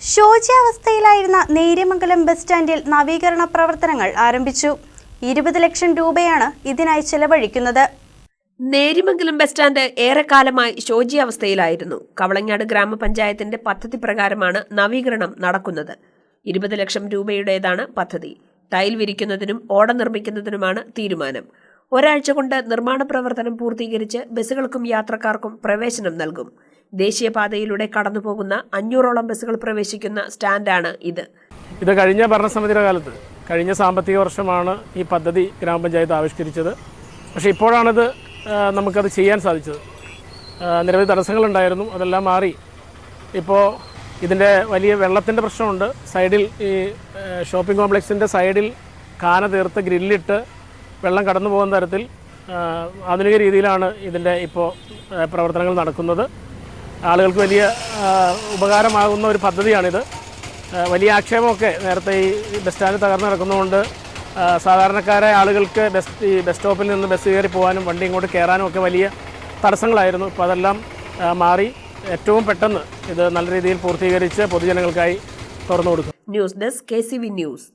ശോച്യാവസ്ഥയിലായിരുന്ന Neriamangalam bus സ്റ്റാൻഡിൽ നവീകരണ പ്രവർത്തനങ്ങൾ ആരംഭിച്ചു. ഇരുപത് ലക്ഷം രൂപയാണ് ഇതിനായി ചെലവഴിക്കുന്നത്. നേരിമംഗലം ബസ് സ്റ്റാൻഡ് ഏറെക്കാലമായി ശോച്യാവസ്ഥയിലായിരുന്നു. കവളങ്ങാട് ഗ്രാമപഞ്ചായത്തിന്റെ പദ്ധതി പ്രകാരമാണ് നവീകരണം നടക്കുന്നത്. ഇരുപത് ലക്ഷം രൂപയുടേതാണ് പദ്ധതി. ടൈൽ വിരിക്കുന്നതിനും ഓട നിർമ്മിക്കുന്നതിനുമാണ് തീരുമാനം. ഒരാഴ്ച കൊണ്ട് നിർമ്മാണ പ്രവർത്തനം പൂർത്തീകരിച്ച് ബസ്സുകൾക്കും യാത്രക്കാർക്കും പ്രവേശനം നൽകും. ദേശീയപാതയിലൂടെ കടന്നുപോകുന്ന അഞ്ഞൂറോളം ബസ്സുകൾ പ്രവേശിക്കുന്ന സ്റ്റാൻഡാണ് ഇത്. ഇത് കഴിഞ്ഞ ഭരണസമിതിയുടെ കാലത്ത് കഴിഞ്ഞ സാമ്പത്തിക വർഷമാണ് ഈ പദ്ധതി ഗ്രാമപഞ്ചായത്ത് ആവിഷ്കരിച്ചത്. പക്ഷേ ഇപ്പോഴാണിത് നമുക്കത് ചെയ്യാൻ സാധിച്ചത്. നിരവധി തടസ്സങ്ങളുണ്ടായിരുന്നു അതെല്ലാം മാറി. ഇപ്പോൾ ഇതിന്റെ വലിയ വെള്ളത്തിന്റെ പ്രശ്നമുണ്ട്. സൈഡിൽ ഈ ഷോപ്പിംഗ് കോംപ്ലക്സിന്റെ സൈഡിൽ കാന തീർത്ത് ഗ്രില്ലിട്ട് വെള്ളം കടന്നു പോകുന്ന തരത്തിൽ ആധുനിക രീതിയിലാണ് ഇതിന്റെ ഇപ്പോൾ പ്രവർത്തനങ്ങൾ നടക്കുന്നത്. ആളുകൾക്ക് വലിയ ഉപകാരമാകുന്ന ഒരു പദ്ധതിയാണിത്. വലിയ ആക്ഷേപമൊക്കെ നേരത്തെ ഈ ബസ് സ്റ്റാൻഡ് തകർന്നു കിടക്കുന്നതുകൊണ്ട് സാധാരണക്കാരെ ആളുകൾക്ക് ബസ് ഈ ബസ് സ്റ്റോപ്പിൽ നിന്ന് ബസ് കയറി പോകാനും വണ്ടി ഇങ്ങോട്ട് കയറാനും ഒക്കെ വലിയ തടസ്സങ്ങളായിരുന്നു. ഇപ്പോൾ അതെല്ലാം മാറി. ഏറ്റവും പെട്ടെന്ന് ഇത് നല്ല രീതിയിൽ പൂർത്തീകരിച്ച് പൊതുജനങ്ങൾക്കായി തുറന്നു കൊടുക്കും. News desk K news.